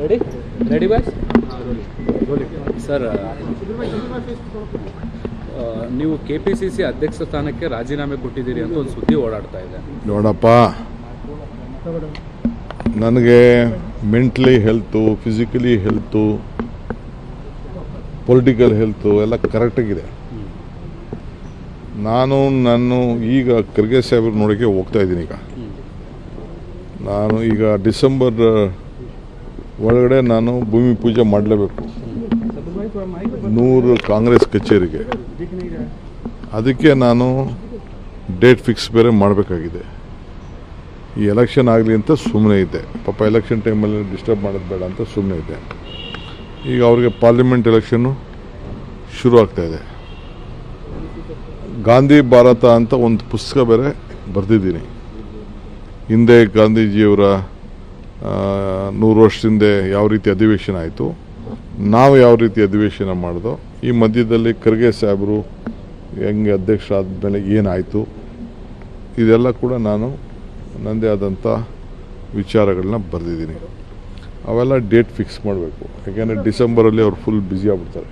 Ready ready bye sir ನೀವು K P C C ಅಧ್ಯಕ್ಷ ಸ್ಥಾನಕ್ಕೆ ರಾಜೀನಾಮೆ ಕೊಟ್ಟಿದ್ದೀರಿ ಅಂತ ಒಂದು ಸುದ್ದಿ ಓಡಾಡ್ತಾ ಇದೆ. ನೋಡಪ್ಪ. ನನಗೆ mentally health physically health political health ಎಲ್ಲ ಕರೆಕ್ಟಾಗಿದೆ ನಾನು ನಾನು ಈಗ ಖರ್ಗೆ ಸಾಹೇಬ್ರು ನೋಡೋಕ್ಕೆ ಹೋಗ್ತಾ ಇದ್ದೀನಿ ಈಗ. ನಾನು ಈಗ ಡಿಸೆಂಬರ್ ಒಳಗಡೆ ನಾನು ಭೂಮಿ ಪೂಜೆ ಮಾಡಲೇಬೇಕು. ನೂರು ಕಾಂಗ್ರೆಸ್ ಕಚೇರಿಗೆ. ಅದಕ್ಕೆ ನಾನು ಡೇಟ್ ಫಿಕ್ಸ್ ಬೇರೆ ಮಾಡಬೇಕಾಗಿದೆ. ಈ ಎಲೆಕ್ಷನ್ ಆಗಲಿ ಅಂತ ಸುಮ್ಮನೆ ಇದ್ದೆ. ಪಾಪ ಎಲೆಕ್ಷನ್ ಟೈಮಲ್ಲಿ ಡಿಸ್ಟರ್ಬ್ ಮಾಡೋದು ಬೇಡ ಅಂತ ಸುಮ್ಮನೆ ಇದ್ದೆ. ಈಗ ಅವ್ರಿಗೆ ಪಾರ್ಲಿಮೆಂಟ್ ಎಲೆಕ್ಷನ್ನು ಶುರು ಆಗ್ತಾ ಇದೆ. ಗಾಂಧಿ ಭಾರತ ಅಂತ ಒಂದು ಪುಸ್ತಕ ಬೇರೆ ಬರೆದಿದ್ದೀನಿ. ಹಿಂದೆ ಗಾಂಧೀಜಿಯವರ ನೂರು ವರ್ಷದಿಂದ ಯಾವ ರೀತಿ ಅಧಿವೇಶನ ಆಯಿತು, ನಾವು ಯಾವ ರೀತಿ ಅಧಿವೇಶನ ಮಾಡಿದೋ, ಈ ಮಧ್ಯದಲ್ಲಿ ಖರ್ಗೆ ಸಾಹೇಬರು ಹೆಂಗೆ ಅಧ್ಯಕ್ಷ ಆದಮೇಲೆ ಏನಾಯಿತು, ಇದೆಲ್ಲ ಕೂಡ ನಾನು ನನ್ನದೇ ಆದಂಥ ವಿಚಾರಗಳನ್ನ ಬರೆದಿದ್ದೀನಿ. ಅವೆಲ್ಲ ಡೇಟ್ ಫಿಕ್ಸ್ ಮಾಡಬೇಕು. ಯಾಕೆಂದರೆ ಡಿಸೆಂಬರಲ್ಲಿ ಅವ್ರು ಫುಲ್ ಬ್ಯುಸಿ ಆಗ್ಬಿಡ್ತಾರೆ.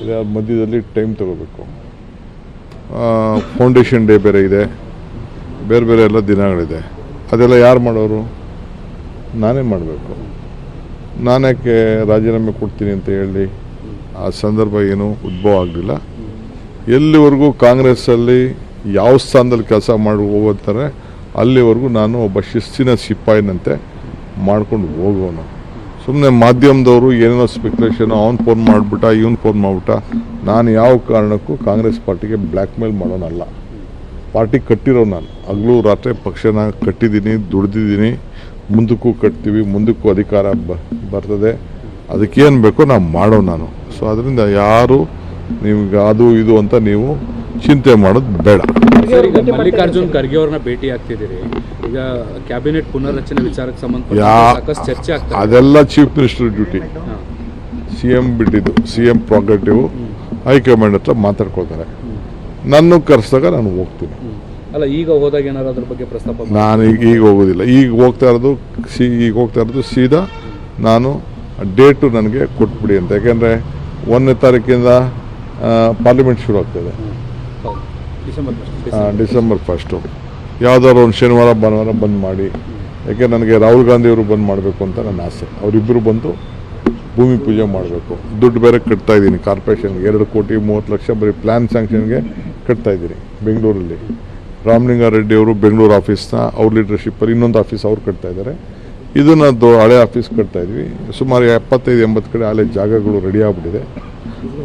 ಅದೇ ಮಧ್ಯದಲ್ಲಿ ಟೈಮ್ ತಗೋಬೇಕು. ಫೌಂಡೇಶನ್ ಡೇ ಬೇರೆ ಇದೆ. ಬೇರೆ ಬೇರೆ ಎಲ್ಲ ದಿನಗಳಿದೆ. ಅದೆಲ್ಲ ಯಾರು ಮಾಡೋರು? ನಾನೇ ಮಾಡಬೇಕು. ನಾನ್ಯಾಕೆ ರಾಜೀನಾಮೆ ಕೊಡ್ತೀನಿ ಅಂತ ಹೇಳಿ ಆ ಸಂದರ್ಭ ಏನು ಉದ್ಭವ ಆಗಲಿಲ್ಲ. ಎಲ್ಲಿವರೆಗೂ ಕಾಂಗ್ರೆಸ್ಸಲ್ಲಿ ಯಾವ ಸ್ಥಾನದಲ್ಲಿ ಕೆಲಸ ಮಾಡಿ ಹೋಗುತ್ತಾರೆ ಅಲ್ಲಿವರೆಗೂ ನಾನು ಒಬ್ಬ ಶಿಸ್ತಿನ ಸಿಪಾಯಿನಂತೆ ಮಾಡ್ಕೊಂಡು ಹೋಗೋನು. ಸುಮ್ಮನೆ ಮಾಧ್ಯಮದವರು ಏನೇನೋ ಸ್ಪೆಕ್ಯುಲೇಷನ್ ಅವ್ನು ಫೋನ್ ಮಾಡಿಬಿಟ್ಟ, ಇವನು ಫೋನ್ ಮಾಡಿಬಿಟ್ಟ, ನಾನು ಯಾವ ಕಾರಣಕ್ಕೂ ಕಾಂಗ್ರೆಸ್ ಪಾರ್ಟಿಗೆ ಬ್ಲ್ಯಾಕ್ ಮೇಲ್ ಮಾಡೋನಲ್ಲ. ಪಾರ್ಟಿ ಕಟ್ಟಿರೋ ನಾನು. ಹಗಲು ರಾತ್ರಿ ಪಕ್ಷನ ಕಟ್ಟಿದ್ದೀನಿ ದುಡ್ದಿದ್ದೀನಿ. ಮುಂದಕ್ಕೂ ಕಟ್ತೀವಿ ಮುಂದಕ್ಕೂ ಅಧಿಕಾರ ಬರ್ತದೆ. ಅದಕ್ಕೇನು ಬೇಕೋ ನಾವು ಮಾಡೋ ನಾನು. ಸೊ ಅದರಿಂದ ಯಾರು ನಿಮ್ಗೆ ಅದು ಇದು ಅಂತ ನೀವು ಚಿಂತೆ ಮಾಡೋದು ಬೇಡ. ಮಲ್ಲಿಕಾರ್ಜುನ್ ಖರ್ಗೆ ಅವ್ರನ್ನ ಭೇಟಿ ಆಗ್ತಿದ್ದೀರಿ. ಈಗ ಕ್ಯಾಬಿನೆಟ್ ಪುನರ್ರಚನೆ ವಿಚಾರಕ್ಕೆ ಸಂಬಂಧ ಚರ್ಚೆ ಆಗ್ತದೆ ಅದೆಲ್ಲ chief minister duty. C M ಬಿಟ್ಟಿದ್ದು C M prerogative high command ಹತ್ರ ಮಾತಾಡ್ಕೊಳ್ತಾರೆ. ನನ್ನ ಕರೆಸಿದಾಗ ನಾನು ಹೋಗ್ತೀನಿ. ಅಲ್ಲ ಈಗ ಹೋದಾಗ ಏನಾದ್ರು ಅದ್ರ ಬಗ್ಗೆ ಪ್ರಸ್ತಾಪ ನಾನು ಈಗ ಈಗ ಹೋಗೋದಿಲ್ಲ. ಈಗ ಹೋಗ್ತಾ ಇರೋದು ಸಿ ಈಗ ಹೋಗ್ತಾ ಇರೋದು ಸೀದಾ ನಾನು ಡೇಟು ನನಗೆ ಕೊಟ್ಬಿಡಿ ಅಂತ. ಯಾಕೆಂದರೆ ಒಂದನೇ ತಾರೀಕಿಂದ ಪಾರ್ಲಿಮೆಂಟ್ ಶುರು ಆಗ್ತದೆ. ಡಿಸೆಂಬರ್ ಫಸ್ಟು ಯಾವುದಾದ್ರು ಒಂದು ಶನಿವಾರ ಭಾನುವಾರ ಬಂದ್ ಮಾಡಿ. ಯಾಕೆ ನನಗೆ ರಾಹುಲ್ ಗಾಂಧಿಯವರು ಬಂದ್ ಮಾಡಬೇಕು ಅಂತ ನನ್ನ ಆಸೆ. ಅವರಿಬ್ಬರು ಬಂದು ಭೂಮಿ ಪೂಜೆ ಮಾಡಬೇಕು. ದುಡ್ಡು ಬೇರೆ ಕಟ್ತಾ ಇದ್ದೀನಿ. ಕಾರ್ಪೊರೇಷನ್ಗೆ ಎರಡು ಕೋಟಿ ಮೂವತ್ತು ಲಕ್ಷ ಬರೀ ಪ್ಲ್ಯಾನ್ ಸ್ಯಾಂಕ್ಷನ್ಗೆ ಕಟ್ತಾ ಇದ್ದೀರಿ ಬೆಂಗಳೂರಲ್ಲಿ. ರಾಮಲಿಂಗಾರೆಡ್ಡಿ ಅವರು ಬೆಂಗಳೂರು ಆಫೀಸ್ನ ಅವ್ರ ಲೀಡರ್ಶಿಪ್ಪಲ್ಲಿ ಇನ್ನೊಂದು ಆಫೀಸ್ ಅವ್ರು ಕಟ್ತಾ ಇದ್ದಾರೆ. ಇದನ್ನು ದೊ ಹಳೆ ಆಫೀಸ್ ಕಟ್ತಾ ಇದ್ವಿ. ಸುಮಾರು ಎಪ್ಪತ್ತೈದು ಎಂಬತ್ತು ಕಡೆ ಹಳೆ ಜಾಗಗಳು ರೆಡಿ ಆಗ್ಬಿಟ್ಟಿದೆ.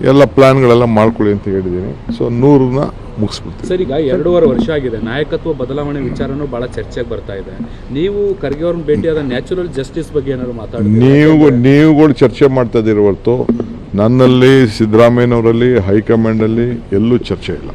ಎಲ್ಲ ಪ್ಲ್ಯಾನ್ಗಳೆಲ್ಲ ಮಾಡ್ಕೊಳ್ಳಿ ಅಂತ ಹೇಳಿದ್ದೀನಿ. ಸೊ ನೂರನ್ನ ಮುಗಿಸ್ಬಿಡ್ತೀವಿ. ಸರ್ ಈಗ ಎರಡೂವರೆ ವರ್ಷ ಆಗಿದೆ. ನಾಯಕತ್ವ ಬದಲಾವಣೆ ವಿಚಾರನೂ ಭಾಳ ಚರ್ಚೆಗೆ ಬರ್ತಾ ಇದೆ. ನೀವು ಖರ್ಗೆ ಅವ್ರನ್ನ ಭೇಟಿಯಾದ ನ್ಯಾಚುರಲ್ ಜಸ್ಟಿಸ್ ಬಗ್ಗೆ ಏನಾದ್ರು ಮಾತಾಡಿ ನೀವು ನೀವುಗಳು ಚರ್ಚೆ ಮಾಡ್ತಾ ಇದ್ದೀರಿ ಹೊರತು ನನ್ನಲ್ಲಿ ಸಿದ್ದರಾಮಯ್ಯನವರಲ್ಲಿ ಹೈಕಮಾಂಡಲ್ಲಿ ಎಲ್ಲೂ ಚರ್ಚೆ ಇಲ್ಲ.